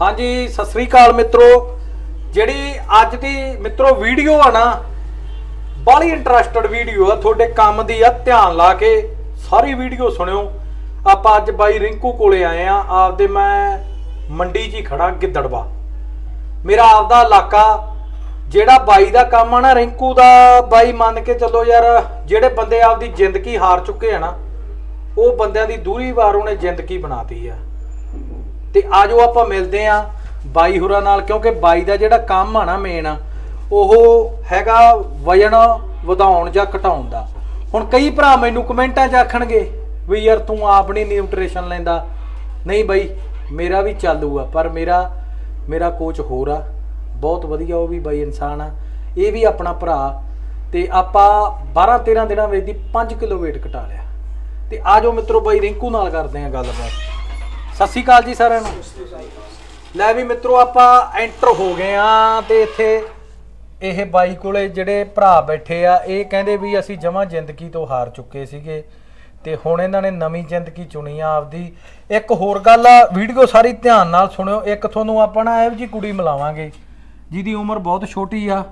ਹਾਂਜੀ, ਸਤਿ ਸ੍ਰੀ ਅਕਾਲ ਮਿੱਤਰੋ। ਜਿਹੜੀ ਅੱਜ ਦੀ ਮਿੱਤਰੋ ਵੀਡੀਓ ਆ ਨਾ ਬੜੀ ਇੰਟਰਸਟਡ ਵੀਡੀਓ ਆ, ਤੁਹਾਡੇ ਕੰਮ ਦੀ ਆ, ਧਿਆਨ ਲਾ ਕੇ ਸਾਰੀ ਵੀਡੀਓ ਸੁਣਿਓ। ਆਪਾਂ ਅੱਜ ਬਾਈ ਰਿੰਕੂ ਕੋਲੇ ਆਏ ਆ, ਆਪਦੇ ਮੈਂ ਮੰਡੀ 'ਚ ਹੀ ਖੜਾ ਗਿੱਦੜਵਾ। ਮੇਰਾ ਆਪਦਾ ਇਲਾਕਾ, ਜਿਹੜਾ ਬਾਈ ਦਾ ਕੰਮ ਆ ਨਾ, ਰਿੰਕੂ ਦਾ, ਬਾਈ ਮੰਨ ਕੇ ਚੱਲੋ ਯਾਰ, ਜਿਹੜੇ ਬੰਦੇ ਆਪਦੀ ਜ਼ਿੰਦਗੀ ਹਾਰ ਚੁੱਕੇ ਆ ਨਾ, ਉਹ ਬੰਦਿਆਂ ਦੀ ਦੂਰੀ ਵਾਰ ਉਹਨੇ ਜ਼ਿੰਦਗੀ ਬਣਾਤੀ ਆ। ਤੇ ਆਜੋ ਆਪਾਂ ਮਿਲਦੇ ਆ ਬਾਈ ਹੋਰਾਂ ਨਾਲ, ਕਿਉਂਕਿ ਬਾਈ ਦਾ ਜਿਹੜਾ ਕੰਮ ਆ ਨਾ ਮੇਨ ਉਹ ਹੈਗਾ ਵਜਨ ਵਧਾਉਣ ਜਾਂ ਘਟਾਉਣ ਦਾ। ਹੁਣ ਕਈ ਭਰਾ ਮੈਨੂੰ ਕਮੈਂਟਾਂ 'ਚ ਆਖਣਗੇ ਵੀ ਯਾਰ ਤੂੰ ਆਪ ਨਹੀਂ ਨਿਊਟ੍ਰੀਸ਼ਨ ਲੈਂਦਾ। ਨਹੀਂ ਬਾਈ, ਮੇਰਾ ਵੀ ਚਾਲੂ ਆ, ਪਰ ਮੇਰਾ ਮੇਰਾ ਕੋਚ ਹੋਰ ਆ। ਬਹੁਤ ਵਧੀਆ ਉਹ ਵੀ ਬਾਈ ਇਨਸਾਨ ਆ। ਇਹ ਵੀ ਆਪਣਾ ਭਰਾ। ਤੇ ਆਪਾਂ 12 13 ਦਿਨਾਂ ਵਿੱਚ ਦੀ 5 ਕਿਲੋ weight ਘਟਾ ਲਿਆ। ਤੇ ਆਜੋ ਮਿੱਤਰੋ ਬਾਈ ਰਿੰਕੂ ਨਾਲ ਕਰਦੇ ਆ ਗੱਲਬਾਤ। ਸਤਿ ਸ਼੍ਰੀ ਅਕਾਲ ਜੀ ਸਾਰਿਆਂ ਨੂੰ। ਲੈ ਵੀ ਮਿੱਤਰੋ, ਆਪਾਂ ਐਂਟਰ ਹੋ ਗਏ ਆ ਤੇ ਇੱਥੇ ਇਹ ਬਾਈ ਕੋਲੇ ਜਿਹੜੇ ਭਰਾ ਬੈਠੇ ਆ, ਇਹ ਕਹਿੰਦੇ ਵੀ ਅਸੀਂ ਜਮਾ ਜ਼ਿੰਦਗੀ ਤੋਂ ਹਾਰ ਚੁੱਕੇ ਸੀਗੇ ਤੇ ਹੁਣ ਇਹਨਾਂ ਨੇ ਨਵੀਂ ਜ਼ਿੰਦਗੀ ਚੁਣੀ ਆ ਆਪਦੀ। ਇੱਕ ਹੋਰ ਗੱਲ ਆ ਵੀਡੀਓ ਸਾਰੀ ਧਿਆਨ ਨਾਲ ਸੁਣਿਓ। ਇੱਕ ਤੁਹਾਨੂੰ ਆਪਾਂ ਨਾ ਇਹੋ ਜੀ ਕੁੜੀ ਮਿਲਾਵਾਂਗੇ, ਜਿਹਦੀ ਉਮਰ ਬਹੁਤ ਛੋਟੀ ਆ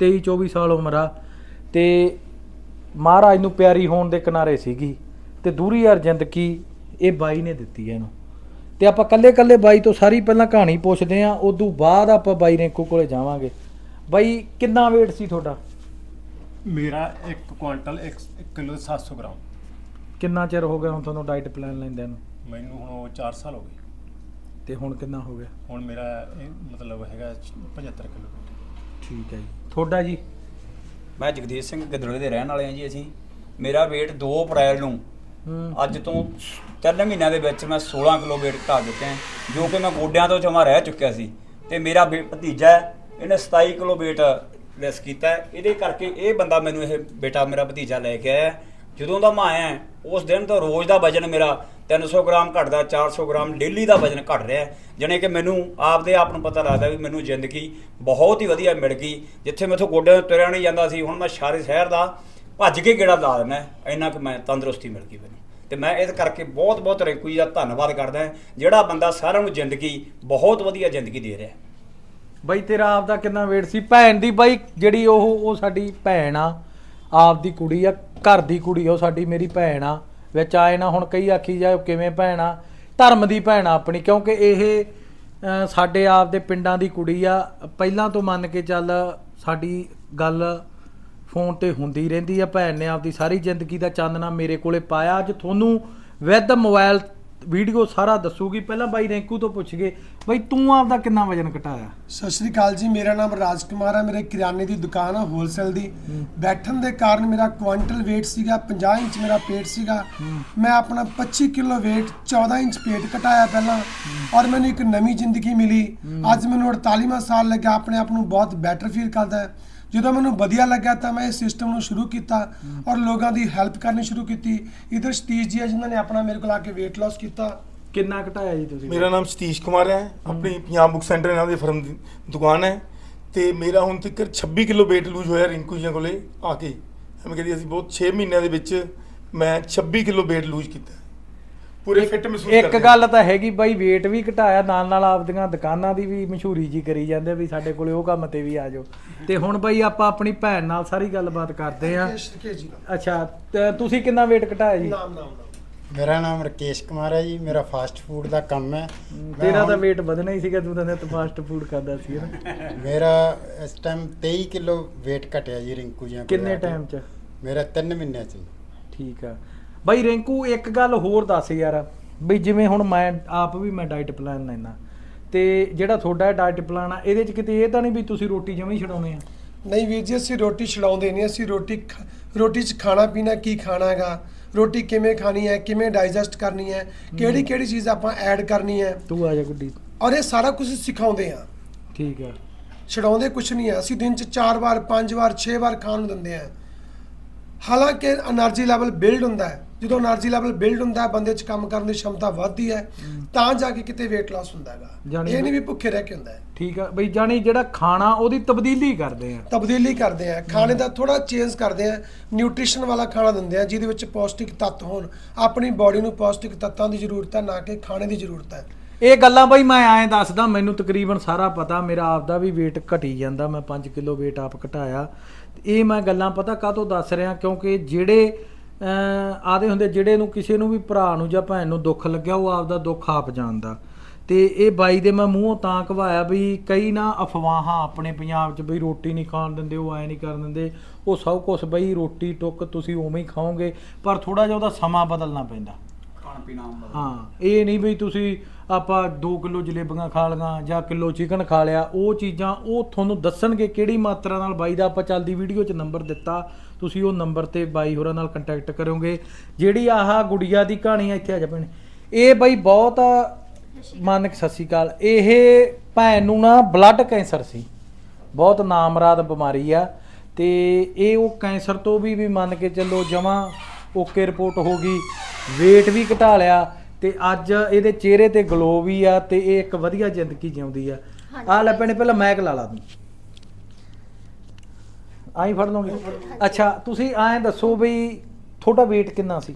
23 24 ਸਾਲ ਉਮਰ ਆ ਤੇ ਮਹਾਰਾਜ ਨੂੰ ਪਿਆਰੀ ਹੋਣ ਦੇ ਕਿਨਾਰੇ ਸੀਗੀ ਤੇ ਦੂਰੀ ਯਾਰ ਜ਼ਿੰਦਗੀ ਇਹ ਬਾਈ ਨੇ ਦਿੱਤੀ ਹੈ ਇਹਨੂੰ। ਤੇ ਆਪਾਂ ਕੱਲੇ ਕੱਲੇ ਬਾਈ ਤੋਂ ਸਾਰੀ ਪਹਿਲਾਂ ਕਹਾਣੀ ਪੁੱਛਦੇ ਆਂ ਉਦੋਂ ਬਾਅਦ ਆਪਾਂ ਬਾਈ ਰੈਂਕੂ ਕੋਲੇ ਜਾਵਾਂਗੇ। ਬਾਈ ਕਿੰਨਾ weight ਸੀ ਤੁਹਾਡਾ? ਮੇਰਾ 1 ਕੁਆਂਟਲ 1 ਕਿਲੋ 700 ਗ੍ਰਾਮ। ਕਿੰਨਾ ਚਿਰ ਹੋ ਗਿਆ ਹੁਣ ਤੁਹਾਨੂੰ ਡਾਈਟ ਪਲਾਨ ਲੈਂਦਿਆਂ ਨੂੰ? ਮੈਨੂੰ ਹੁਣ ਉਹ 4 ਸਾਲ ਹੋ ਗਏ। ਤੇ ਹੁਣ ਕਿੰਨਾ ਹੋ ਗਿਆ? ਹੁਣ ਮੇਰਾ ਇਹ ਮਤਲਬ ਹੈਗਾ 75 ਕਿਲੋ। ਠੀਕ ਹੈ ਜੀ। ਤੁਹਾਡਾ ਜੀ? ਮੈਂ ਜਗਦੀਸ਼ ਸਿੰਘ ਗਦੜੇ ਦੇ ਰਹਿਣ ਵਾਲੇ ਹਾਂ ਜੀ ਅਸੀਂ। ਮੇਰਾ weight 2 ਅਪ੍ਰੈਲ ਨੂੰ। ਹੂੰ। ਅੱਜ ਤੋਂ 3 ਮਹੀਨਿਆਂ ਦੇ ਵਿੱਚ ਮੈਂ 16 ਕਿਲੋ weight ਘਟਾ ਚੁੱਕਿਆ ਜੋ ਕਿ ਮੈਂ ਗੋਡਿਆਂ ਤੋਂ ਜਮਾ ਰਹਿ ਚੁੱਕਿਆ ਸੀ ਤੇ ਮੇਰਾ ਬੇ- ਭਤੀਜਾ ਹੈ, ਇਹਨੇ 27 ਕਿਲੋ weight ਲੈਸ ਕੀਤਾ ਹੈ। ਇਹਦੇ ਕਰਕੇ ਇਹ ਬੰਦਾ ਮੈਨੂੰ ਇਹ ਬੇਟਾ ਮੇਰਾ ਭਤੀਜਾ ਲੈ ਕੇ ਆਇਆ ਹੈ। ਜਦੋਂ ਦਾ ਮੈਂ ਆਇਆ ਹੈ, ਉਸ ਦਿਨ ਤੋਂ ਰੋਜ਼ ਦਾ ਵਜਨ ਮੇਰਾ 300 ਗ੍ਰਾਮ ਘਟਦਾ 400 ਗ੍ਰਾਮ ਡੇਲੀ ਦਾ ਵਜਨ ਘਟ ਰਿਹਾ ਹੈ। ਜਾਣੀ ਕਿ ਮੈਨੂੰ ਆਪਦੇ ਆਪ ਨੂੰ ਪਤਾ ਲੱਗਦਾ ਵੀ ਮੈਨੂੰ ਜ਼ਿੰਦਗੀ ਬਹੁਤ ਹੀ ਵਧੀਆ ਮਿਲ ਗਈ ਜਿੱਥੇ ਮੈਥੋਂ ਗੋਡਿਆਂ ਤੋਂ ਤੁਰਿਆ ਨਹੀਂ ਜਾਂਦਾ ਸੀ ਹੁਣ ਮੈਂ ਸਾਰੇ ਸ਼ਹਿਰ ਦਾ ਭੱਜ ਕੇ ਗੇੜਾ ਲਾ ਦਿੰਦਾ ਇੰਨਾ ਕਿ ਮੈਂ ਤੰਦਰੁਸਤੀ ਮਿਲ ਗਈ ਮੈਨੂੰ ਤੇ ਮੈਂ ਇਸ ਕਰਕੇ ਬਹੁਤ ਬਹੁਤ ਰਿੰਕੂ ਜੀ ਦਾ ਧੰਨਵਾਦ ਕਰਦਾ ਜਿਹੜਾ ਬੰਦਾ ਸਾਰਿਆਂ ਨੂੰ ਜ਼ਿੰਦਗੀ, ਬਹੁਤ ਵਧੀਆ ਜ਼ਿੰਦਗੀ ਦੇ ਰਿਹਾ ਬਾਈ ਤੇਰਾ ਆਪ ਦਾ ਕਿੰਨਾ ਵੇਟ ਸੀ? ਭੈਣ ਦੀ ਬਾਈ, ਜਿਹੜੀ ਉਹ ਉਹ ਸਾਡੀ ਭੈਣ ਆ ਆਪ ਦੀ ਕੁੜੀ ਆ, ਘਰ ਦੀ ਕੁੜੀ ਆ, ਉਹ ਸਾਡੀ ਮੇਰੀ ਭੈਣ ਆ, ਵਿੱਚ ਆਏ ਨਾ ਹੁਣ ਕਈ ਆਖੀ ਜਾਏ ਕਿਵੇਂ ਭੈਣ ਆ, ਧਰਮ ਦੀ ਭੈਣ ਆ ਆਪਣੀ, ਕਿਉਂਕਿ ਇਹ ਸਾਡੇ ਆਪ ਦੇ ਪਿੰਡਾਂ ਦੀ ਕੁੜੀ ਆ, ਪਹਿਲਾਂ ਤੋਂ ਮੰਨ ਕੇ ਚੱਲ ਸਾਡੀ ਗੱਲ ਫੋਨ ਤੇ ਹੁੰਦੀ ਰਹਿੰਦੀ ਆ ਭੈਣ ਨੇ ਆਪਦੀ ਸਾਰੀ ਜ਼ਿੰਦਗੀ ਦਾ ਚਾਨਣਾ ਮੇਰੇ ਕੋਲੇ ਪਾਇਆ। ਅੱਜ ਤੁਹਾਨੂੰ ਵਿਦ ਮੋਬਾਈਲ ਵੀਡੀਓ ਸਾਰਾ ਦੱਸੂਗੀ। ਪਹਿਲਾਂ ਬਾਈ ਰੈਂਕੂ ਤੋਂ ਪੁੱਛ ਗਏ ਬਾਈ ਤੂੰ ਆਪਦਾ ਕਿੰਨਾ ਵਜਨ ਘਟਾਇਆ? ਸਤਿ ਸ਼੍ਰੀ ਅਕਾਲ ਜੀ ਮੇਰਾ ਨਾਮ ਰਾਜ ਕੁਮਾਰ ਹੈ ਮੇਰੇ ਕਿਰਾਨੇ ਦੀ ਦੁਕਾਨ ਹੈ ਹੋਲਸੇਲ ਦੀ। ਬੈਠਣ ਦੇ ਕਾਰਨ ਮੇਰਾ ਕੁਆਂਟਲ weight ਸੀਗਾ 50 ਇੰਚ ਮੇਰਾ ਪੇਟ ਸੀਗਾ। ਮੈਂ ਆਪਣਾ 25 ਕਿਲੋ weight 14 ਇੰਚ ਪੇਟ ਘਟਾਇਆ ਪਹਿਲਾਂ ਔਰ ਮੈਨੂੰ ਇੱਕ ਨਵੀਂ ਜ਼ਿੰਦਗੀ ਮਿਲੀ। ਅੱਜ ਮੈਨੂੰ 48ਵਾਂ ਸਾਲ ਲੱਗਾ ਆਪਣੇ ਆਪ ਨੂੰ ਬਹੁਤ ਬੈਟਰ ਫੀਲ ਕਰਦਾ। ਹੈ ਜਦੋਂ ਮੈਨੂੰ ਵਧੀਆ ਲੱਗਾ ਤਾਂ ਮੈਂ ਇਸ ਸਿਸਟਮ ਨੂੰ ਸ਼ੁਰੂ ਕੀਤਾ ਔਰ ਲੋਕਾਂ ਦੀ ਹੈਲਪ ਕਰਨੀ ਸ਼ੁਰੂ ਕੀਤੀ। ਇਧਰ ਸਤੀਸ਼ ਜੀ ਹੈ ਜਿਨ੍ਹਾਂ ਨੇ ਆਪਣਾ ਮੇਰੇ ਕੋਲ ਆ ਕੇ weight loss ਕੀਤਾ। ਕਿੰਨਾ ਘਟਾਇਆ ਜੀ ਤੁਸੀਂ? ਮੇਰਾ ਨਾਮ ਸਤੀਸ਼ ਕੁਮਾਰ ਹੈ। ਆਪਣੀ ਪੰਜਾਬ ਬੁੱਕ ਸੈਂਟਰ ਇਹਨਾਂ ਦੀ ਫਰਮ ਦੀ ਦੁਕਾਨ ਹੈ। ਤੇ ਮੇਰਾ ਹੁਣ ਤੱਕ 26 ਕਿਲੋ weight ਲੂਜ਼ ਹੋਇਆ ਰਿੰਕੂ ਜੀ ਕੋਲੇ ਆ ਕੇ। ਐਵੇਂ ਕਹਿੰਦੀ ਅਸੀਂ ਬਹੁਤ 6 ਮਹੀਨਿਆਂ ਦੇ ਵਿੱਚ ਮੈਂ 26 ਕਿਲੋ weight ਲੂਜ਼ ਕੀਤਾ। ਪੂਰੇ ਫਿੱਟ ਮਹਿਸੂਸ ਇੱਕ ਕਰਦੇ। ਗੱਲ ਤਾਂ ਹੈਗੀ ਬਾਈ weight ਵੀ ਘਟਾਇਆ ਨਾਲ ਨਾਲ ਆਪਦੀਆਂ ਦੁਕਾਨਾਂ ਦੀ ਵੀ ਮਸ਼ਹੂਰੀ ਜੀ ਕਰੀ ਜਾਂਦੇ ਵੀ ਸਾਡੇ ਕੋਲੇ ਉਹ ਕੰਮ ਤੇ ਵੀ ਆ ਜਾਓ। ਤੇ ਹੁਣ ਬਾਈ ਆਪਾਂ ਆਪਣੀ ਭੈਣ ਨਾਲ ਸਾਰੀ ਗੱਲਬਾਤ ਕਰਦੇ ਆ। ਜੀ ਅੱਛਾ ਤੇ ਤੁਸੀਂ ਕਿੰਨਾ weight ਘਟਾਇਆ ਜੀ? ਨਾਮ ਨਾਮ ਨਾਮ। ਮੇਰਾ ਨਾਮ ਰਕੇਸ਼ ਕੁਮਾਰ ਹੈ ਜੀ ਮੇਰਾ ਫਾਸਟ ਫੂਡ ਦਾ ਕੰਮ ਹੈ। ਮੈਂ ਤੇਰਾ ਤਾਂ weight ਵਧਣਾ ਹੀ ਸੀਗਾ ਤੂੰ ਤਾਂ fast food ਖਾਂਦਾ ਸੀ ਨਾ। ਮੇਰਾ ਇਸ ਟਾਈਮ 23 ਕਿਲੋ weight ਘਟਿਆ ਜੀ ਰਿੰਕੂ ਜੀ ਕਿੰਨੇ ਟਾਈਮ ਚ? ਮੇਰਾ 3 ਮਹੀਨਿਆਂ ਚ। ਜੀ। ਠੀਕ ਆ। ਬਾਈ ਰਿੰਕੂ ਇੱਕ ਗੱਲ ਹੋਰ ਦੱਸ ਯਾਰ ਬਈ ਜਿਵੇਂ ਹੁਣ ਮੈਂ ਆਪ ਵੀ ਮੈਂ ਡਾਈਟ ਪਲਾਨ ਲੈਣਾ ਤੇ ਜਿਹੜਾ ਤੁਹਾਡਾ ਡਾਈਟ ਪਲਾਨ ਆ ਇਹਦੇ ਚ ਕਿਤੇ ਇਹ ਤਾਂ ਨਹੀਂ ਵੀ ਤੁਸੀਂ ਰੋਟੀ ਜਿਵੇਂ ਹੀ ਛਡਾਉਨੇ ਆ? ਨਹੀਂ ਵੀਰ ਜੀ ਅਸੀਂ ਰੋਟੀ ਛਡਾਉਂਦੇ ਨਹੀਂ ਅਸੀਂ ਰੋਟੀ ਰੋਟੀ ਚ ਖਾਣਾ ਪੀਣਾ ਕੀ ਖਾਣਾ ਹੈਗਾ ਰੋਟੀ ਕਿਵੇਂ ਖਾਣੀ ਹੈ ਕਿਵੇਂ ਡਾਈਜੈਸਟ ਕਰਨੀ ਹੈ ਕਿਹੜੀ ਕਿਹੜੀ ਚੀਜ਼ ਆਪਾਂ ਐਡ ਕਰਨੀ ਹੈ? ਤੂੰ ਆ ਜਾ ਗੁੱਡੀ। ਔਰ ਇਹ ਸਾਰਾ ਕੁਝ ਸਿਖਾਉਂਦੇ ਆ। ਠੀਕ ਹੈ ਛਡਾਉਂਦੇ ਕੁਝ ਨਹੀਂ ਆ। ਅਸੀਂ ਦਿਨ ਚ 4 ਵਾਰ 5 ਵਾਰ 6 ਵਾਰ ਖਾਣ ਨੂੰ ਦਿੰਦੇ ਆ। ਹਾਲਾਂਕਿ એનર્ਜੀ ਲੈਵਲ ਬਿਲਡ ਹੁੰਦਾ ਹੈ। ਜਦੋਂ એનર્ਜੀ ਲੈਵਲ ਬਿਲਡ ਹੁੰਦਾ ਹੈ ਬੰਦੇ 'ਚ ਕੰਮ ਕਰਨ ਦੀ ਸ਼ਮਤਾ ਵੱਧਦੀ ਹੈ ਤਾਂ ਜਾ ਕੇ ਕਿਤੇ weight loss ਹੁੰਦਾ ਹੈਗਾ। ਇਹ ਨਹੀਂ ਵੀ ਭੁੱਖੇ ਰਹਿ ਕੇ ਹੁੰਦਾ ਹੈ। ਠੀਕ ਆ ਬਈ ਜਾਣੀ ਜਿਹੜਾ ਖਾਣਾ ਉਹਦੀ ਤਬਦੀਲੀ ਕਰਦੇ ਆ। ਤਬਦੀਲੀ ਕਰਦੇ ਆ। ਖਾਣੇ ਦਾ ਥੋੜਾ ਚੇਂਜ ਕਰਦੇ ਆ। ਨਿਊਟ੍ਰੀਸ਼ਨ ਵਾਲਾ ਖਾਣਾ ਦਿੰਦੇ ਆ ਜਿਹਦੇ ਵਿੱਚ ਪੌਸ਼ਟਿਕ ਤੱਤ ਹੋਣ। ਆਪਣੀ ਬਾਡੀ ਨੂੰ ਪੌਸ਼ਟਿਕ ਤੱਤਾਂ ਦੀ ਜ਼ਰੂਰਤ ਹੈ ਨਾ ਕਿ ਖਾਣੇ ਦੀ ਜ਼ਰੂਰਤ ਹੈ। ਇਹ ਗੱਲਾਂ ਬਈ ਮੈਂ ਐਂ ਦੱਸਦਾ ਮੈਨੂੰ ਤਕਰੀਬਨ ਸਾਰਾ ਪਤਾ ਮੇਰਾ ਆਪ ਦਾ ਵੀ weight ਘਟੀ ਜਾਂਦਾ ਮੈਂ 5 ਕਿਲੋ weight ਆਪ ਘਟਾਇਆ। ਇਹ ਮੈਂ ਗੱਲਾਂ ਪਤਾ ਕਾਹਤੋਂ ਦੱਸ ਰਿਹਾ ਕਿਉਂਕਿ ਜਿਹੜੇ ਆਦੇ ਹੁੰਦੇ ਜਿਹੜੇ ਨੂੰ ਕਿਸੇ ਨੂੰ ਵੀ ਭਰਾ ਨੂੰ ਜਾਂ ਭੈਣ ਨੂੰ ਦੁੱਖ ਲੱਗਿਆ ਉਹ ਆਪਦਾ ਦੁੱਖ ਆਪ ਜਾਣਦਾ। ਤੇ ਇਹ ਬਾਈ ਦੇ ਮੈਂ ਮੂੰਹੋਂ ਤਾਂ ਕਵਾਇਆ ਵੀ ਕਈ ਨਾ ਅਫਵਾਹਾਂ ਆਪਣੇ ਪੰਜਾਬ 'ਚ ਬਈ ਰੋਟੀ ਨਹੀਂ ਖਾਣ ਦਿੰਦੇ ਉਹ ਐ ਨਹੀਂ ਕਰਨ ਦਿੰਦੇ। ਉਹ ਸਭ ਕੁਝ ਬਈ ਰੋਟੀ ਟੁੱਕ ਤੁਸੀਂ ਉਵੇਂ ਹੀ ਖਾਓਗੇ ਪਰ ਥੋੜਾ ਜਿਹਾ ਉਹਦਾ ਸਮਾਂ ਬਦਲਣਾ ਪੈਂਦਾ। ਖਾਣ ਪੀਣਾ ਹਾਂ ਇਹ ਨਹੀਂ ਵੀ ਤੁਸੀਂ ਆਪਾਂ 2 ਕਿਲੋ ਜਲੇਬੀਆਂ ਖਾ ਲਈਆਂ ਜਾਂ ਕਿਲੋ ਚਿਕਨ ਖਾ ਲਿਆ ਉਹ ਚੀਜ਼ਾਂ ਉਹ ਤੁਹਾਨੂੰ ਦੱਸਣਗੇ ਕਿਹੜੀ ਮਾਤਰਾ ਨਾਲ ਬਾਈ ਦਾ ਆਪਾਂ ਚੱਲਦੀ ਵੀਡੀਓ 'ਚ ਨੰਬਰ ਦਿੱਤਾ। ਤੁਸੀਂ ਉਹ ਨੰਬਰ ਤੇ ਬਾਈ ਹੋਰਾਂ ਨਾਲ ਕੰਟੈਕਟ ਕਰੋਗੇ। ਜਿਹੜੀ ਆਹ ਗੁੜੀਆ ਦੀ ਕਹਾਣੀ ਆ ਇੱਥੇ ਆ ਜਾ ਭੈਣੇ। ਇਹ ਬਾਈ ਬਹੁਤ ਮੰਨ ਕੇ ਸਤਿ ਸ਼੍ਰੀ ਅਕਾਲ। ਇਹ ਭੈਣ ਨੂੰ ਨਾ ਬਲੱਡ ਕੈਂਸਰ ਸੀ। ਬਹੁਤ ਨਾਮਰਾਦ ਬਿਮਾਰੀ ਆ। ਤੇ ਇਹ ਉਹ ਕੈਂਸਰ ਤੋਂ ਵੀ ਵੀ ਮੰਨ ਕੇ ਚੱਲੋ ਜਮਾ ਓਕੇ ਰਿਪੋਰਟ ਹੋ ਗਈ। weight ਵੀ ਘਟਾ ਲਿਆ ਤੇ ਅੱਜ ਇਹਦੇ ਚਿਹਰੇ ਤੇ ਗਲੋ ਵੀ ਆ ਤੇ ਇਹ ਇੱਕ ਵਧੀਆ ਜ਼ਿੰਦਗੀ ਜਿਉਂਦੀ ਆ। ਆ ਲੈ ਭੈਣੇ ਪਹਿਲਾਂ ਮੈਕ ਲਾ ਲਾ ਤੂੰ। ਆਈ ਫੜ ਲਓਗੇ? ਅੱਛਾ ਤੁਸੀਂ ਐਂ ਦੱਸੋ ਵੀ ਤੁਹਾਡਾ weight ਕਿੰਨਾ ਸੀ?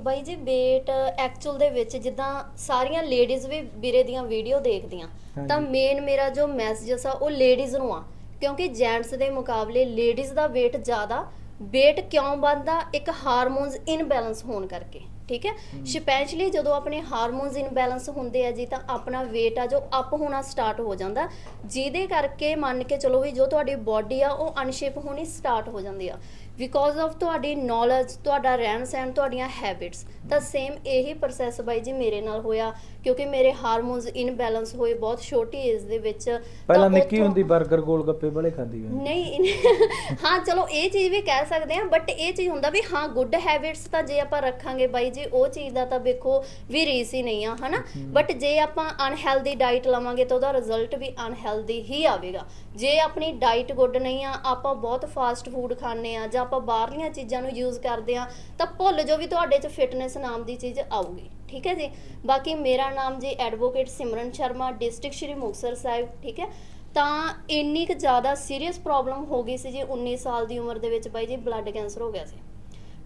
ਬਾਈ ਜੀ ਵੇਟ ਐਕਚੁਅਲ ਦੇ ਵਿੱਚ ਜਿੱਦਾਂ ਸਾਰੀਆਂ ਲੇਡੀਜ਼ ਵੀ ਵੀਰੇ ਦੀਆਂ ਵੀਡੀਓ ਦੇਖਦੀਆਂ ਤਾਂ ਮੇਨ ਮੇਰਾ ਜੋ ਮੈਸੇਜ ਆ ਉਹ ਲੇਡੀਜ਼ ਨੂੰ ਆ। ਕਿਉਂਕਿ ਜੈਂਟਸ ਦੇ ਮੁਕਾਬਲੇ ਲੇਡੀਜ਼ ਦਾ weight ਜ਼ਿਆਦਾ weight ਕਿਉਂ ਵੱਧਦਾ? ਇੱਕ ਹਾਰਮੋਨਸ ਇਨਬੈਲੈਂਸ ਹੋਣ ਕਰਕੇ। ਠੀਕ ਹੈ? ਸਪੈਸ਼ਲੀ ਜਦੋਂ ਆਪਣੇ ਹਾਰਮੋਨਸ ਇਨਬੈਲੈਂਸ ਹੁੰਦੇ ਆ ਜੀ ਤਾਂ ਆਪਣਾ weight ਆ ਜੋ ਅਪ ਹੋਣਾ ਸਟਾਰਟ ਹੋ ਜਾਂਦਾ। ਜਿਹਦੇ ਕਰਕੇ ਮੰਨ ਕੇ ਚਲੋ ਵੀ ਜੋ ਤੁਹਾਡੀ ਬਾਡੀ ਆ ਉਹ ਅਨਸ਼ੇਪ ਹੋਣੀ ਸਟਾਰਟ ਹੋ ਜਾਂਦੀ ਆ। ਬਿਕੋਜ਼ ਆਫ ਤੁਹਾਡੀ ਨੌਲੇਜ ਤੁਹਾਡਾ ਰਹਿਣ ਸਹਿਣ ਤੁਹਾਡੀਆਂ ਹੈਬਿਟਸ ਤਾਂ ਸੇਮ ਇਹੀ ਪ੍ਰੋਸੈਸ ਬਾਈ ਜੀ ਮੇਰੇ ਨਾਲ ਹੋਇਆ। ਕਿਉਂਕਿ ਮੇਰੇ ਹਾਰਮੋਨਸ ਇਨਬੈਲੈਂਸ ਹੋਏ ਬਹੁਤ ਛੋਟੀ ਏਜ ਦੇ ਵਿੱਚ ਪਹਿਲਾਂ ਨਿੱਕੀ ਹੁੰਦੀ 버ਗਰ ਗੋਲ ਗੱਪੇ ਬੜੇ ਖਾਂਦੀ ਹੋਈ ਨਹੀਂ ਹਾਂ ਚਲੋ ਇਹ ਚੀਜ਼ ਵੀ ਕਹਿ ਸਕਦੇ ਆ ਬਟ ਇਹ ਚੀਜ਼ ਹੁੰਦਾ ਵੀ ਹਾਂ ਗੁੱਡ ਹੈਬਿਟਸ ਤਾਂ ਜੇ ਆਪਾਂ ਰੱਖਾਂਗੇ ਬਾਈ ਜੀ ਉਹ ਚੀਜ਼ ਦਾ ਤਾਂ ਵੇਖੋ ਵੀ ਰੀਸ ਹੀ ਨਹੀਂ ਆ ਹਨਾ? ਬਟ ਜੇ ਆਪਾਂ ਅਨਹੈਲਦੀ ਡਾਈਟ ਲਵਾਂਗੇ ਤਾਂ ਉਹਦਾ ਰਿਜ਼ਲਟ ਵੀ ਅਨਹੈਲਦੀ ਹੀ ਆਵੇਗਾ। ਜੇ ਆਪਣੀ ਡਾਈਟ ਗੁੱਡ ਨਹੀਂ ਆ ਆਪਾਂ ਬਹੁਤ ਫਾਸਟ ਫੂਡ ਖਾਂਦੇ ਆ ਜਾਂ ਆਪਾਂ ਬਾਹਰਲੀਆਂ ਚੀਜ਼ਾਂ ਨੂੰ ਯੂਜ਼ ਕਰਦੇ ਆ ਤਾਂ ਭੁੱਲ ਜੋ ਵੀ ਤੁਹਾਡੇ 'ਚ ਫਿਟਨੈਸ ਨਾਮ ਦੀ ਚੀਜ਼ ਆਊਗੀ। ਠੀਕ ਹੈ ਜੀ? ਬਾਕੀ ਮੇਰਾ ਨਾਮ ਜੀ ਐਡਵੋਕੇਟ ਸਿਮਰਨ ਸ਼ਰਮਾ ਡਿਸਟ੍ਰਿਕਟ ਸ਼੍ਰੀ ਮੁਕਤਸਰ ਸਾਹਿਬ ਠੀਕ ਹੈ? ਤਾਂ ਇੰਨੀ ਕੁ ਜ਼ਿਆਦਾ ਸੀਰੀਅਸ ਪ੍ਰੋਬਲਮ ਹੋ ਗਈ ਸੀ ਜੀ 19 ਸਾਲ ਦੀ ਉਮਰ ਦੇ ਵਿੱਚ ਬਾਈ ਜੀ ਬਲੱਡ ਕੈਂਸਰ ਹੋ ਗਿਆ ਸੀ।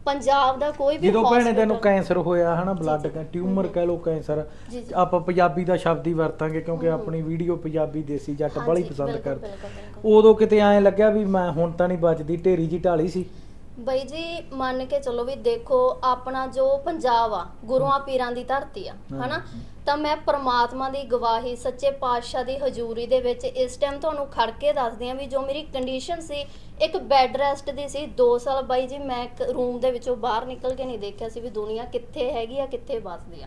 ਪੰਜਾਬ ਦਾ ਕੋਈ ਵੀ ਜਦੋਂ ਭੈਣੇ ਤੈਨੂੰ hospital- ਕੈਂਸਰ ਹੋਇਆ ਹਨਾ ਬਲੱਡ ਟਿਊਮਰ ਕਹਿ ਲੋ ਕੈਂਸਰ ਜੀ, ਜੀ। ਆਪਾਂ ਪੰਜਾਬੀ ਦਾ ਸ਼ਬਦ ਹੀ ਵਰਤਾਂਗੇ ਕਿਉਂਕਿ ਆਪਣੀ ਵੀਡੀਓ ਪੰਜਾਬੀ ਦੇਸੀ ਜੱਟ ਹਾਂਜੀ, ਬੜੀ ਪਸੰਦ ਬਿਲਕੁਲ, ਕਰਦੇ ਬਿਲਕੁਲ, ਬਿਲਕੁਲ। ਉਦੋਂ ਕਿਤੇ ਐਂ ਲੱਗਿਆ ਵੀ ਮੈਂ ਹੁਣ ਤਾਂ ਨਹੀਂ ਬਚਦੀ ਢੇਰੀ ਜੀ ਢਾਲੀ ਸੀ ਬਈ ਜੀ ਮੰਨ ਕੇ ਚਲੋ ਵੀ ਦੇਖੋ ਆਪਣਾ ਜੋ ਪੰਜਾਬ ਆ ਗੁਰੂਆਂ ਪੀਰਾਂ ਦੀ ਧਰਤੀ ਆ ਹਨਾ? ਤਾਂ ਮੈਂ ਪ੍ਰਮਾਤਮਾ ਦੀ ਗਵਾਹੀ ਸੱਚੇ ਪਾਤਸ਼ਾਹ ਦੀ ਹਜ਼ੂਰੀ ਦੇ ਵਿੱਚ ਇਸ ਟਾਈਮ ਤੁਹਾਨੂੰ ਖੜ ਕੇ ਦੱਸਦੀ ਆ ਵੀ ਜੋ ਮੇਰੀ ਕੰਡੀਸ਼ਨ ਸੀ ਇੱਕ ਬੈੱਡ ਰੈਸਟ ਦੀ ਸੀ 2 ਸਾਲ ਬਾਈ ਜੀ ਮੈਂ ਇੱਕ ਰੂਮ ਦੇ ਵਿੱਚੋਂ ਬਾਹਰ ਨਿਕਲ ਕੇ ਨਹੀਂ ਦੇਖਿਆ ਸੀ ਵੀ ਦੁਨੀਆ ਕਿੱਥੇ ਹੈਗੀ ਆ ਕਿੱਥੇ ਵੱਸਦੀ ਆ।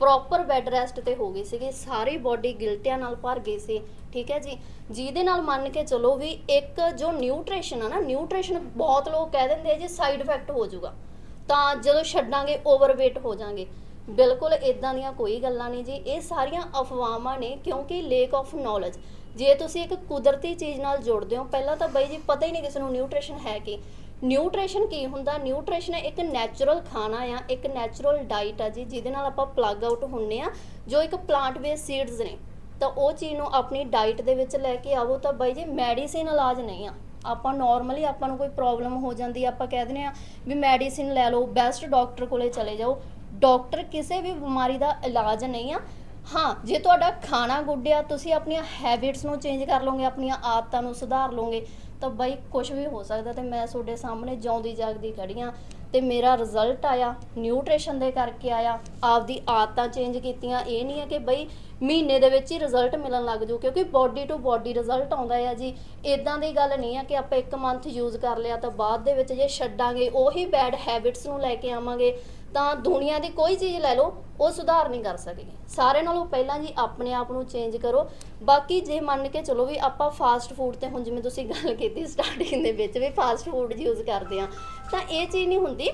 ਪ੍ਰੋਪਰ ਬੈੱਡ ਰੈਸਟ ਤੇ ਹੋ ਗਈ ਸੀਗੀ, ਸਾਰੀ ਬਾਡੀ ਗਿਲਟਿਆਂ ਨਾਲ ਭਰ ਗਈ ਸੀ, ਠੀਕ ਹੈ ਜੀ? ਜਿਹਦੇ ਨਾਲ ਮੰਨ ਕੇ ਚਲੋ ਵੀ ਇੱਕ ਜੋ ਨਿਊਟ੍ਰੀਸ਼ਨ ਆ ਨਾ ਨਿਊਟ੍ਰੀਸ਼ਨ ਬਹੁਤ ਲੋਕ ਕਹਿ ਦਿੰਦੇ ਆ ਜੀ ਸਾਈਡ ਇਫੈਕਟ ਹੋ ਜਾਊਗਾ। ਤਾਂ ਜਦੋਂ ਛੱਡਾਂਗੇ ਓਵਰਵੇਟ ਹੋ ਜਾਾਂਗੇ। ਬਿਲਕੁਲ ਇਦਾਂ ਦੀਆਂ ਕੋਈ ਗੱਲਾਂ ਨਹੀਂ ਜੀ, ਇਹ ਸਾਰੀਆਂ ਅਫਵਾਹਾਂ ਨੇ ਕਿਉਂਕਿ ਲੇਕ ਆਫ ਨੌਲੇਜ ਜੇ ਤੁਸੀਂ ਇੱਕ ਕੁਦਰਤੀ ਚੀਜ਼ ਨਾਲ ਜੁੜਦੇ ਹੋ, ਪਹਿਲਾਂ ਤਾਂ ਬਈ ਜੀ ਪਤਾ ਹੀ ਨਹੀਂ ਕਿਸੇ ਨੂੰ ਨਿਊਟ੍ਰੀਸ਼ਨ ਹੈ ਕੀ। ਨਿਊਟ੍ਰੀਸ਼ਨ ਕੀ ਹੁੰਦਾ? ਨਿਊਟ੍ਰੀਸ਼ਨ ਇੱਕ ਨੈਚੁਰਲ ਖਾਣਾ ਆ, ਇੱਕ ਨੈਚੁਰਲ ਡਾਈਟ ਆ ਜੀ, ਜਿਹਦੇ ਨਾਲ ਆਪਾਂ ਪਲੱਗ ਆਊਟ ਹੁੰਨੇ ਆ। ਜੋ ਇੱਕ ਪਲਾਂਟ ਬੇਸ ਸੀਡਸ ਨੇ, ਤਾਂ ਉਹ ਚੀਜ਼ ਨੂੰ ਆਪਣੀ ਡਾਈਟ ਦੇ ਵਿੱਚ ਲੈ ਕੇ ਆਵੋ ਤਾਂ ਬਾਈ ਜੀ ਮੈਡੀਸਿਨ ਇਲਾਜ ਨਹੀਂ ਆ। ਆਪਾਂ ਨਾਰਮਲੀ ਆਪਾਂ ਨੂੰ ਕੋਈ ਪ੍ਰੋਬਲਮ ਹੋ ਜਾਂਦੀ ਆ, ਆਪਾਂ ਕਹਿ ਦਿੰਦੇ ਆ ਵੀ ਮੈਡੀਸਿਨ ਲੈ ਲਓ ਬੈਸਟ ਡਾਕਟਰ ਕੋਲੇ ਚਲੇ ਜਾਓ। ਡਾਕਟਰ ਕਿਸੇ ਵੀ ਬਿਮਾਰੀ ਦਾ ਇਲਾਜ ਨਹੀਂ ਆ। ਹਾਂ, ਜੇ ਤੁਹਾਡਾ ਖਾਣਾ ਗੁੱਡਿਆ ਤੁਸੀਂ ਆਪਣੀਆਂ ਹੈਬਿਟਸ ਨੂੰ ਚੇਂਜ ਕਰ ਲਓਗੇ, ਆਪਣੀਆਂ ਆਦਤਾਂ ਨੂੰ ਸੁਧਾਰ ਲਓਗੇ ਤਾਂ ਬਾਈ ਕੁਝ ਵੀ ਹੋ ਸਕਦਾ ਤੇ ਮੈਂ ਤੁਹਾਡੇ ਸਾਹਮਣੇ ਜਿਉਂਦੀ ਜਾਗਦੀ ਖੜੀ ਆ ਤੇ ਮੇਰਾ ਰਿਜ਼ਲਟ ਆਇਆ ਨਿਊਟ੍ਰੀਸ਼ਨ ਦੇ ਕਰਕੇ ਆਇਆ, ਆਪਦੀ ਆਦਤਾਂ ਚੇਂਜ ਕੀਤੀਆਂ। ਇਹ ਨਹੀਂ ਹੈ ਕਿ ਬਈ ਮਹੀਨੇ ਦੇ ਵਿੱਚ ਹੀ ਰਿਜ਼ਲਟ ਮਿਲਣ ਲੱਗ ਜੂ ਕਿਉਂਕਿ ਬਾਡੀ ਟੂ ਬਾਡੀ ਰਿਜ਼ਲਟ ਆਉਂਦਾ ਹੈ ਜੀ। ਇਦਾਂ ਦੀ ਗੱਲ ਨਹੀਂ ਹੈ ਕਿ ਆਪਾਂ ਇੱਕ ਮੰਥ ਯੂਜ਼ ਕਰ ਲਿਆ ਤਾਂ ਬਾਅਦ ਦੇ ਵਿੱਚ ਜੇ ਛੱਡਾਂਗੇ, ਉਹੀ ਬੈਡ ਹੈਬਿਟਸ ਨੂੰ ਲੈ ਕੇ ਆਵਾਂਗੇ। ਤਾਂ ਦੁਨੀਆ ਦੀ ਕੋਈ ਚੀਜ਼ ਲੈ ਲਓ, ਉਹ ਸੁਧਾਰ ਨਹੀਂ ਕਰ ਸਕੇਗੀ ਸਾਰੇ ਨਾਲੋਂ ਪਹਿਲਾਂ ਜੀ ਆਪਣੇ ਆਪ ਨੂੰ ਚੇਂਜ ਕਰੋ। ਬਾਕੀ ਜੇ ਮੰਨ ਕੇ ਚਲੋ ਵੀ ਆਪਾਂ ਫਾਸਟ ਫੂਡ ਤੇ ਹੁਣ ਜਿਵੇਂ ਤੁਸੀਂ ਗੱਲ ਕੀਤੀ ਸਟਾਰਟਿੰਗ ਦੇ ਵਿੱਚ ਵੀ ਫਾਸਟ ਫੂਡ ਯੂਜ਼ ਕਰਦੇ ਆ ਤਾਂ ਇਹ ਚੀਜ਼ ਨਹੀਂ ਹੁੰਦੀ।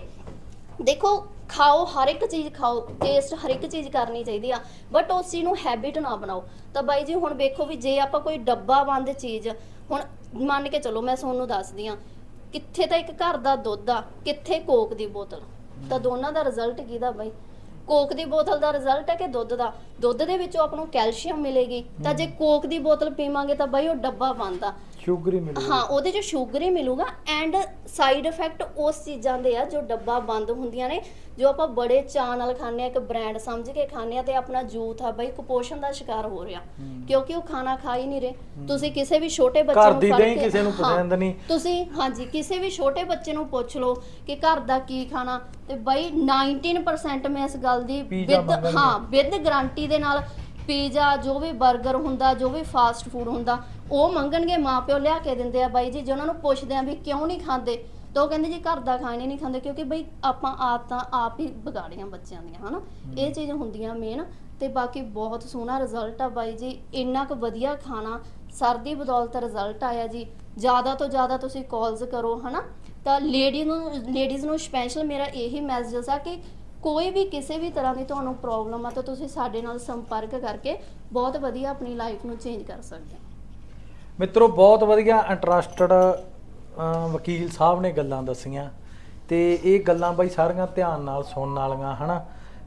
ਦੇਖੋ, ਖਾਓ, ਹਰ ਇੱਕ ਚੀਜ਼ ਖਾਓ ਟੇਸਟ ਹਰ ਇੱਕ ਚੀਜ਼ ਕਰਨੀ ਚਾਹੀਦੀ ਆ ਬਟ ਉਸ ਚੀਜ਼ ਨੂੰ ਹੈਬਿਟ ਨਾ ਬਣਾਓ। ਤਾਂ ਬਾਈ ਜੀ ਹੁਣ ਵੇਖੋ ਵੀ ਜੇ ਆਪਾਂ ਕੋਈ ਡੱਬਾ ਬੰਦ ਚੀਜ਼, ਹੁਣ ਮੰਨ ਕੇ ਚਲੋ ਮੈਂ ਤੁਹਾਨੂੰ ਦੱਸਦੀ ਆ ਕਿੱਥੇ ਤਾਂ ਇੱਕ ਘਰ ਦਾ ਦੁੱਧ ਆ, ਕਿੱਥੇ ਕੋਕ ਦੀ ਬੋਤਲ। ਤਾਂ ਦੋਨਾਂ ਦਾ ਰਿਜ਼ਲਟ ਕਿਹਦਾ ਬਾਈ? ਕੋਕ ਦੀ ਬੋਤਲ ਦਾ ਰਿਜ਼ਲਟ ਹੈ ਕਿ ਦੁੱਧ ਦਾ? ਦੁੱਧ ਦੇ ਵਿੱਚੋਂ ਆਪਾਂ ਨੂੰ ਕੈਲਸ਼ੀਅਮ ਮਿਲੇਗੀ। ਤਾਂ ਜੇ ਕੋਕ ਦੀ ਬੋਤਲ ਪੀਵਾਂਗੇ ਤਾਂ ਬਈ ਉਹ ਡੱਬਾ ਆ ਸ਼ੂਗਰ ਹੀ ਮਿਲੂ ਹਾਂ ਉਹਦੇ ਚ ਸ਼ੂਗਰ ਹੀ ਮਿਲੂਗਾ ਐਂਡ ਸਾਈਡ ਇਫੈਕਟ ਉਸ ਚੀਜ਼ਾਂ ਦੇ ਆ ਜੋ ਡੱਬਾ ਬੰਦ ਹੁੰਦੀਆਂ ਨੇ ਜੋ ਆਪਾਂ ਬੜੇ ਚਾਅ ਨਾਲ ਖਾਂਦੇ ਆ ਇੱਕ ਬ੍ਰਾਂਡ ਸਮਝ ਕੇ ਖਾਂਦੇ ਆ ਤੇ ਆਪਣਾ ਜੂਥ ਆ ਬਈ ਕੁਪੋਸ਼ਣ ਦਾ ਸ਼ਿਕਾਰ ਹੋ ਰਿਹਾ। ਕਿਉਂਕਿ ਉਹ ਖਾਣਾ ਖਾ ਹੀ ਨਹੀਂ ਰਹੇ। ਤੁਸੀਂ ਕਿਸੇ ਵੀ ਛੋਟੇ ਬੱਚੇ ਘਰ ਨੂੰ ਦੀ ਫੜ ਦਹੀਂ ਕੇ- ਕਿਸੇ ਨੂੰ ਹਾਂ, ਪਸੰਦ ਨਹੀਂ। ਤੁਸੀਂ ਹਾਂਜੀ ਕਿਸੇ ਵੀ ਛੋਟੇ ਬੱਚੇ ਨੂੰ ਪੁੱਛ ਲਓ ਕਿ ਘਰ ਦਾ ਕੀ ਖਾਣਾ ਤੇ ਬਈ 19% ਮੈਂ ਇਸ ਗੱਲ ਦੀ ਮੰਗਣਗੇ। ਹਾਂ ਵਿਦ ਗਾਰੰਟੀ ਦੇ ਨਾਲ ਪੀਜ਼ਾ ਜੋ ਵੀ 버ਗਰ ਹੁੰਦਾ ਜੋ ਵੀ ਫਾਸਟ ਫੂਡ ਹੁੰਦਾ ਉਹ ਮੰਗਣਗੇ ਮਾਪਿਓ ਲਿਆ ਕੇ ਦਿੰਦੇ ਆ ਬਾਈ ਜੀ। ਜੇ ਉਹਨਾਂ ਨੂੰ ਪੁੱਛਦੇ ਆ ਵੀ ਕਿਉਂ ਨਹੀਂ ਖਾਂਦੇ ਤਾਂ ਉਹ ਕਹਿੰਦੇ ਜੀ ਘਰ ਦਾ ਖਾਣੇ ਨਹੀਂ ਖਾਂਦੇ ਕਿਉਂਕਿ ਬਈ ਆਪਾਂ ਆਦਤਾਂ ਆਪ ਹੀ ਵਿਗਾੜੀਆਂ ਬੱਚਿਆਂ ਦੀਆਂ ਹਨਾ? ਇਹ ਚੀਜ਼ ਹੁੰਦੀਆਂ ਮੇਨ ਤੇ ਬਾਕੀ ਬਹੁਤ ਸੋਹਣਾ ਰਿਜ਼ਲਟ ਆ ਬਾਈ ਜੀ। ਇੰਨਾ ਕੁ ਵਧੀਆ ਖਾਣਾ ਸਰ ਦੀ ਬਦੌਲਤ ਰਿਜ਼ਲਟ ਆਇਆ ਜੀ। ਜ਼ਿਆਦਾ ਤੋਂ ਜ਼ਿਆਦਾ ਤੁਸੀਂ ਕਾਲਸ ਕਰੋ ਹਨਾ? ਤਾਂ ਲੇਡੀ ਨੂੰ ਲੇਡੀਜ਼ ਨੂੰ ਸਪੈਸ਼ਲ ਮੇਰਾ ਇਹੀ ਮੈਸੇਜ ਆ ਕਿ ਕੋਈ ਵੀ ਕਿਸੇ ਵੀ ਤਰ੍ਹਾਂ ਦੀ ਤੁਹਾਨੂੰ ਪ੍ਰੋਬਲਮ ਆ ਤਾਂ ਤੁਸੀਂ ਸਾਡੇ ਨਾਲ ਸੰਪਰਕ ਕਰਕੇ ਬਹੁਤ ਵਧੀਆ ਆਪਣੀ ਲਾਈਫ ਨੂੰ ਚੇਂਜ ਕਰ ਸਕਦੇ ਹੋ। ਮਿੱਤਰੋ, ਬਹੁਤ ਵਧੀਆ ਇੰਟਰਸਟਡ ਵਕੀਲ ਸਾਹਿਬ ਨੇ ਗੱਲਾਂ ਦੱਸੀਆਂ ਤੇ ਇਹ ਗੱਲਾਂ ਬਈ ਸਾਰੀਆਂ ਧਿਆਨ ਨਾਲ ਸੁਣਨ ਵਾਲੀਆਂ, ਹਨਾ?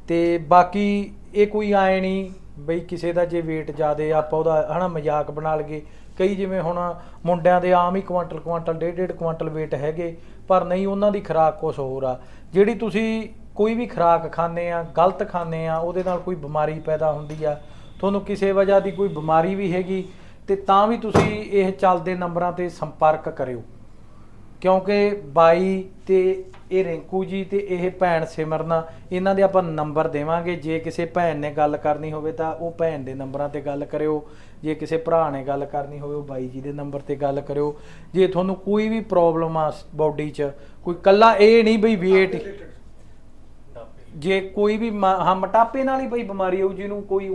ਤੇ ਬਾਕੀ ਇਹ ਕੋਈ ਆਏ ਨਹੀਂ ਬਈ ਕਿਸੇ ਦਾ ਜੇ weight ਜ਼ਿਆਦੇ ਆਪਾਂ ਉਹਦਾ, ਹਨਾ, ਮਜ਼ਾਕ ਬਣਾ ਲਈਏ। ਕਈ ਜਿਵੇਂ ਹੁਣ ਮੁੰਡਿਆਂ ਦੇ ਆਮ ਹੀ ਕੁਆਂਟਲ ਕੁਆਂਟਲ ਡੇਢ ਡੇਢ ਕੁਆਂਟਲ weight ਹੈਗੇ, ਪਰ ਨਹੀਂ, ਉਹਨਾਂ ਦੀ ਖੁਰਾਕ ਕੁਛ ਹੋਰ ਆ। ਜਿਹੜੀ ਤੁਸੀਂ ਕੋਈ ਵੀ ਖੁਰਾਕ ਖਾਂਦੇ ਆ ਗਲਤ ਖਾਂਦੇ ਆ ਉਹਦੇ ਨਾਲ ਕੋਈ ਬਿਮਾਰੀ ਪੈਦਾ ਹੁੰਦੀ ਆ। ਤੁਹਾਨੂੰ ਕਿਸੇ ਵਜ੍ਹਾ ਦੀ ਕੋਈ ਬਿਮਾਰੀ ਵੀ ਹੈਗੀ, ਤੇ ਤਾਂ ਵੀ ਤੁਸੀਂ ਇਹ ਚੱਲਦੇ ਨੰਬਰਾਂ ਤੇ ਸੰਪਰਕ ਕਰਿਓ। ਕਿਉਂਕਿ ਬਾਈ ਤੇ ਇਹ ਰਿੰਕੂ ਜੀ ਤੇ ਇਹ ਭੈਣ ਸਿਮਰਨਾ ਇਹਨਾਂ ਦੇ ਆਪਾਂ ਨੰਬਰ ਦੇਵਾਂਗੇ। ਜੇ ਕਿਸੇ ਭੈਣ ਨੇ ਗੱਲ ਕਰਨੀ ਹੋਵੇ ਤਾਂ ਉਹ ਭੈਣ ਦੇ ਨੰਬਰਾਂ ਤੇ ਗੱਲ ਕਰਿਓ। ਜੇ ਕਿਸੇ ਭਰਾ ਨੇ ਗੱਲ ਕਰਨੀ ਹੋਵੇ, ਉਹ ਬਾਈ ਜੀ ਦੇ ਨੰਬਰ ਤੇ ਗੱਲ ਕਰਿਓ। ਜੇ ਤੁਹਾਨੂੰ ਕੋਈ ਵੀ ਪ੍ਰੋਬਲਮ ਆ ਬਾਡੀ 'ਚ, ਕੋਈ ਕੱਲਾ ਇਹ ਨਹੀਂ ਬਈ weight ਜੇ ਕੋਈ ਵੀ ਮ- ਹਾਂ ਮੋਟਾਪੇ ਨਾਲ ਹੀ ਬਈ ਬਿਮਾਰੀ ਹੋਊ ਜਿਹਨੂੰ ਕੋਈ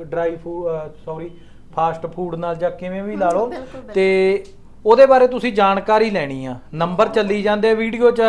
dry food sorry fast food ਨਾਲ ਜਾਂ ਕਿਵੇਂ ਵੀ ਲਾ ਲਓ ਬਿਲਕੁਲ, ਬਿਲਕੁਲ। ਤੇ ਉਹਦੇ ਬਾਰੇ ਤੁਸੀਂ ਜਾਣਕਾਰੀ ਲੈਣੀ ਆ। ਨੰਬਰ ਚੱਲੀ ਜਾਂਦੇ ਆ ਵੀਡੀਓ 'ਚ।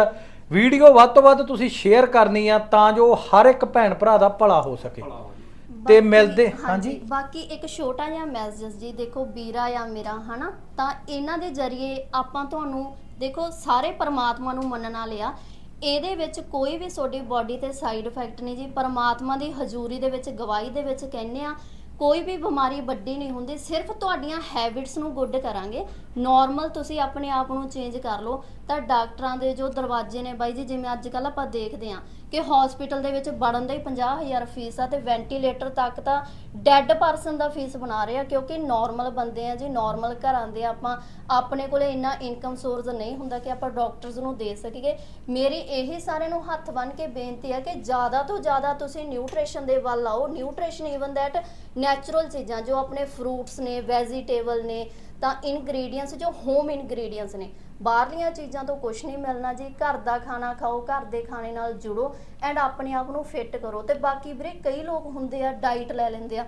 ਵੀਡੀਓ ਵੱਧ ਤੋਂ ਵੱਧ ਤੁਸੀਂ ਸ਼ੇਅਰ ਕਰਨੀ ਆ ਤਾਂ ਜੋ ਹਰ ਇੱਕ ਭੈਣ ਭਰਾ ਦਾ ਭਲਾ ਹੋ ਸਕੇ। ਤੇ ਬਾਕੀ- ਮਿਲਦੇ ਹਾਂਜੀ ਬਾਕੀ ਇੱਕ ਛੋਟਾ ਜਿਹਾ ਮੈਸੇਜ ਜੀ ਦੇਖੋ ਵੀਰਾ ਆ ਮੇਰਾ ਹਨਾ? ਤਾਂ ਇਹਨਾਂ ਦੇ ਜ਼ਰੀਏ ਆਪਾਂ ਤੁਹਾਨੂੰ ਦੇਖੋ ਸਾਰੇ ਪਰਮਾਤਮਾ ਨੂੰ ਮੰਨਣ ਵਾਲੇ ਆ ਇਹਦੇ ਵਿੱਚ ਕੋਈ ਵੀ ਤੁਹਾਡੀ ਬਾਡੀ ਤੇ ਸਾਈਡ ਇਫੈਕਟ ਨਹੀਂ ਜੀ। ਪਰਮਾਤਮਾ ਦੀ ਹਜ਼ੂਰੀ ਦੇ ਵਿੱਚ, ਗਵਾਹੀ ਦੇ ਵਿੱਚ ਕਹਿੰਨੇ ਆ, ਕੋਈ ਵੀ ਬਿਮਾਰੀ ਵੱਡੀ ਨਹੀਂ ਹੁੰਦੀ, ਸਿਰਫ ਤੁਹਾਡੀਆਂ ਹੈਬਿਟਸ ਨੂੰ ਗੁੱਡ ਕਰਾਂਗੇ। ਨਾਰਮਲ ਤੁਸੀਂ ਆਪਣੇ ਆਪ ਨੂੰ ਚੇਂਜ ਕਰ ਲਓ। ਤਾਂ ਡਾਕਟਰਾਂ ਦੇ ਜੋ ਦਰਵਾਜ਼ੇ ਨੇ ਬਾਈ ਜੀ, ਜਿਵੇਂ ਅੱਜ ਕੱਲ ਆਪਾਂ ਦੇਖਦੇ ਆ ਕਿ ਹਸਪੀਟਲ ਦੇ ਵਿੱਚ ਵੜਨ ਦਾ ਹੀ 50000 ਫੀਸ ਆ ਤੇ ਵੈਂਟੀਲੇਟਰ ਤੱਕ ਤਾਂ ਡੈੱਡ ਪਰਸਨ ਦਾ ਫੀਸ ਬਣਾ ਰਹੇ ਆ, ਕਿਉਂਕਿ ਨਾਰਮਲ ਬੰਦੇ ਆ ਜੀ ਨਾਰਮਲ ਘਰਾਂ ਦੇ ਆਪਾਂ ਆਪਣੇ ਕੋਲੇ ਇੰਨਾ ਇਨਕਮ ਸੋਰਸ ਨਹੀਂ ਹੁੰਦਾ ਕਿ ਆਪਾਂ ਡਾਕਟਰਸ ਨੂੰ ਦੇ ਸਕੀਏ। ਮੇਰੀ ਇਹੀ ਸਾਰਿਆਂ ਨੂੰ ਹੱਥ ਬੰਨ ਕੇ ਬੇਨਤੀ ਹੈ ਕਿ ਜ਼ਿਆਦਾ ਤੋਂ ਜ਼ਿਆਦਾ ਤੁਸੀਂ ਨਿਊਟ੍ਰੀਸ਼ਨ ਦੇ ਵੱਲ ਆਓ। ਨਿਊਟ੍ਰੀਸ਼ਨ ਈਵਨ ਦੈਟ ਨੈਚੁਰਲ ਚੀਜ਼ਾਂ, ਜੋ ਆਪਣੇ ਫਰੂਟਸ ਨੇ ਵੈਜੀਟੇਬਲ ਨੇ, ਤਾਂ ਇਨਗਰੀਡੀਅੰਟਸ ਜੋ ਹੋਮ ਇਨਗਰੀਡੀਅੰਟਸ ਨੇ ਬਾਹਰਲੀਆਂ ਚੀਜ਼ਾਂ ਤੋਂ ਕੁਝ ਨਹੀਂ ਮਿਲਣਾ ਜੀ। ਘਰ ਦਾ ਖਾਣਾ ਖਾਓ, ਘਰ ਦੇ ਖਾਣੇ ਨਾਲ ਜੁੜੋ ਐਂਡ ਆਪਣੇ ਆਪ ਨੂੰ ਫਿੱਟ ਕਰੋ। ਤੇ ਬਾਕੀ ਵੀਰੇ ਕਈ ਲੋਕ ਹੁੰਦੇ ਆ ਡਾਈਟ ਲੈ ਲੈਂਦੇ ਆ।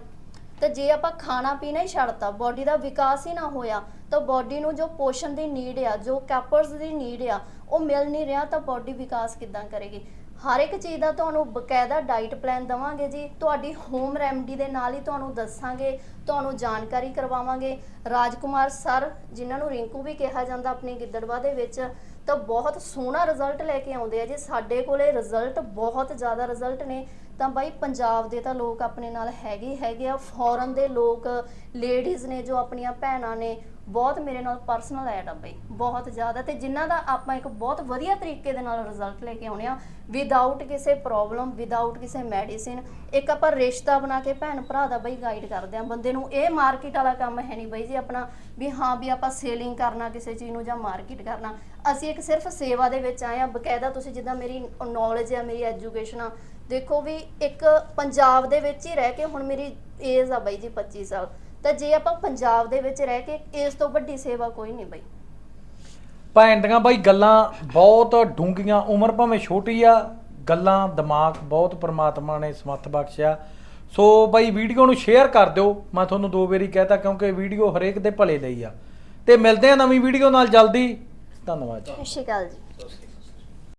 ਤੇ ਜੇ ਆਪਾਂ ਖਾਣਾ ਪੀਣਾ ਹੀ ਛੱਡਤਾ, ਬਾਡੀ ਦਾ ਵਿਕਾਸ ਹੀ ਨਾ ਹੋਇਆ, ਤਾਂ ਬਾਡੀ ਨੂੰ ਜੋ ਪੋਸ਼ਣ ਦੀ ਨੀਡ ਆ, ਜੋ ਕੈਪਰਸ ਦੀ ਨੀਡ ਆ, ਉਹ ਮਿਲ ਨਹੀਂ ਰਿਹਾ, ਤਾਂ ਬਾਡੀ ਵਿਕਾਸ ਕਿਦਾਂ ਕਰੇਗੀ? ਹਰ ਇੱਕ ਚੀਜ਼ ਦਾ ਤੁਹਾਨੂੰ ਬਕਾਇਦਾ ਡਾਈਟ ਪਲਾਨ ਦਵਾਂਗੇ ਜੀ। ਤੁਹਾਡੀ ਹੋਮ ਰੈਮਡੀ ਦੇ ਨਾਲ ਹੀ ਤੁਹਾਨੂੰ ਦੱਸਾਂਗੇ, ਤੁਹਾਨੂੰ ਜਾਣਕਾਰੀ ਕਰਵਾਵਾਂਗੇ। ਰਾਜਕੁਮਾਰ ਸਰ, ਜਿਨ੍ਹਾਂ ਨੂੰ ਰਿੰਕੂ ਵੀ ਕਿਹਾ ਜਾਂਦਾ ਆਪਣੇ ਗਿੱਦੜਵਾ ਦੇ ਵਿੱਚ, ਤਾਂ ਬਹੁਤ ਸੋਹਣਾ ਰਿਜ਼ਲਟ ਲੈ ਕੇ ਆਉਂਦੇ ਆ ਜੀ। ਸਾਡੇ ਕੋਲੇ ਰਿਜ਼ਲਟ ਬਹੁਤ ਜ਼ਿਆਦਾ ਰਿਜ਼ਲਟ ਨੇ। ਤਾਂ ਬਾਈ, ਪੰਜਾਬ ਦੇ ਤਾਂ ਲੋਕ ਆਪਣੇ ਨਾਲ ਹੈਗੇ ਹੈਗੇ ਆ। ਫੋਰਨ ਦੇ ਲੋਕ ਲੇਡੀਜ਼ ਨੇ ਜੋ ਆਪਣੀਆਂ ਭੈਣਾਂ ਨੇ ਬਹੁਤ ਮੇਰੇ ਨਾਲ ਪਰਸਨਲ ਐਡ ਆ ਬਈ, ਬਹੁਤ ਜ਼ਿਆਦਾ ਤੇ ਜਿਨ੍ਹਾਂ ਦਾ ਆਪਾਂ ਇੱਕ ਬਹੁਤ ਵਧੀਆ ਤਰੀਕੇ ਦੇ ਨਾਲ ਰਿਜ਼ਲਟ ਲੈ ਕੇ ਆਉਣੇ ਆ ਵਿਦਆਊਟ ਕਿਸੇ ਪ੍ਰੋਬਲਮ ਵਿਦਆਊਟ ਕਿਸੇ ਮੈਡੀਸਿਨ ਇੱਕ ਆਪਾਂ ਰਿਸ਼ਤਾ ਬਣਾ ਕੇ ਭੈਣ ਭਰਾ ਦਾ ਬਈ ਗਾਈਡ ਕਰਦੇ ਆ, ਬੰਦੇ ਨੂੰ ਇਹ ਮਾਰਕੀਟ ਵਾਲਾ ਕੰਮ ਹੈ ਨਹੀਂ ਬਈ ਜੀ ਆਪਣਾ, ਵੀ ਹਾਂ ਵੀ ਆਪਾਂ ਸੇਲਿੰਗ ਕਰਨਾ ਕਿਸੇ ਚੀਜ਼ ਨੂੰ ਜਾਂ ਮਾਰਕੀਟ ਕਰਨਾ, ਅਸੀਂ ਇੱਕ ਸਿਰਫ ਸੇਵਾ ਦੇ ਵਿੱਚ ਆਏ ਆ, ਬਕਾਇਦਾ ਤੁਸੀਂ ਜਿੱਦਾਂ ਮੇਰੀ ਨੌਲੇਜ ਆ, ਮੇਰੀ ਐਜੂਕੇਸ਼ਨ ਆ, ਦੇਖੋ ਵੀ ਇੱਕ ਪੰਜਾਬ ਦੇ ਵਿੱਚ ਹੀ ਰਹਿ ਕੇ ਹੁਣ ਮੇਰੀ ਏਜ ਆ ਬਾਈ ਜੀ 25 ਸਾਲ ਤਾਂ ਜੇ ਆਪਾਂ ਪੰਜਾਬ ਦੇ ਵਿੱਚ ਰਹਿ ਕੇ ਇਸ ਤੋਂ ਵੱਡੀ ਸੇਵਾ ਕੋਈ ਨਹੀਂ ਬਈ। ਭੈਣ ਦੀਆਂ ਬਾਈ ਗੱਲਾਂ ਬਹੁਤ ਡੂੰਘੀਆਂ ਉਮਰ ਭਾਵੇਂ ਛੋਟੀ ਆ ਗੱਲਾਂ ਦਿਮਾਗ ਬਹੁਤ ਪ੍ਰਮਾਤਮਾ ਨੇ ਸਮੱਥ ਬਖਸ਼ਿਆ। ਸੋ ਬਾਈ ਵੀਡੀਓ ਨੂੰ ਸ਼ੇਅਰ ਕਰ ਦਿਓ ਮੈਂ ਤੁਹਾਨੂੰ ਦੋ ਵਾਰੀ ਕਹਿਤਾ ਕਿਉਂਕਿ ਵੀਡੀਓ ਹਰੇਕ ਦੇ ਭਲੇ ਲਈ ਆ। ਤੇ ਮਿਲਦੇ ਆ ਨਵੀਂ ਵੀਡੀਓ ਨਾਲ ਜਲਦੀ। ਧੰਨਵਾਦ ਜੀ। ਸਤਿ ਸ਼੍ਰੀ ਅਕਾਲ ਜੀ।